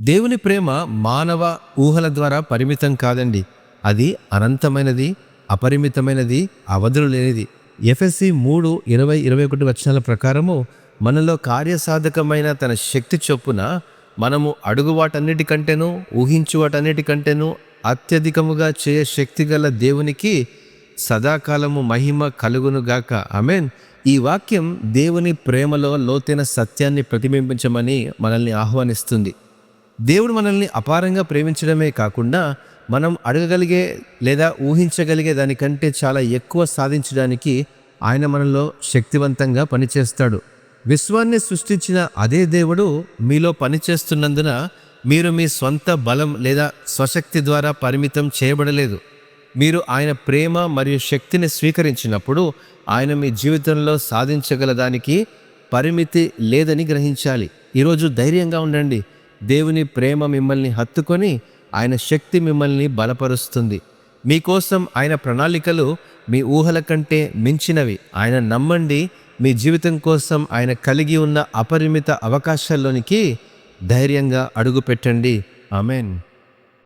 దేవుని ప్రేమ మానవ ఊహల ద్వారా పరిమితం కాదండి. అది అనంతమైనది అపరిమితమైనది అవధులు లేనిది. ఎఫ్ఎస్సి మూడు ఇరవై ఇరవై ఒకటి వచనాల ప్రకారము మనలో కార్యసాధకమైన తన శక్తి చొప్పున మనము అడుగు వాటన్నిటికంటేనూ ఊహించు వాటన్నిటికంటేనూ అత్యధికముగా చేయ శక్తి గల దేవునికి సదాకాలము మహిమ కలుగునుగాక అమెన్ ఈ వాక్యం దేవుని ప్రేమలో లోతైన సత్యాన్ని ప్రతిబింబించమని మనల్ని ఆహ్వానిస్తుంది. దేవుడు మనల్ని అపారంగా ప్రేమించడమే కాకుండా మనం అడగగలిగే లేదా ఊహించగలిగే దానికంటే చాలా ఎక్కువ సాధించడానికి ఆయన మనలో శక్తివంతంగా పనిచేస్తాడు. విశ్వాన్ని సృష్టించిన అదే దేవుడు మీలో పనిచేస్తున్నందున మీరు మీ స్వంత బలం లేదా స్వశక్తి ద్వారా పరిమితం చేయబడలేదు. మీరు ఆయన ప్రేమ మరియు శక్తిని స్వీకరించినప్పుడు ఆయన మీ జీవితంలో సాధించగల దానికి పరిమితి లేదని గ్రహించాలి. ఈరోజు ధైర్యంగా ఉండండి. దేవుని ప్రేమ మిమ్మల్ని హత్తుకొని ఆయన శక్తి మిమ్మల్ని బలపరుస్తుంది. మీకోసం ఆయన ప్రణాళికలు మీ ఊహల కంటే మించినవి. ఆయన నమ్మండి మీ జీవితం కోసం ఆయన కలిగి ఉన్న అపరిమిత అవకాశాల్లోనికి ధైర్యంగా అడుగుపెట్టండి. ఆమెన్.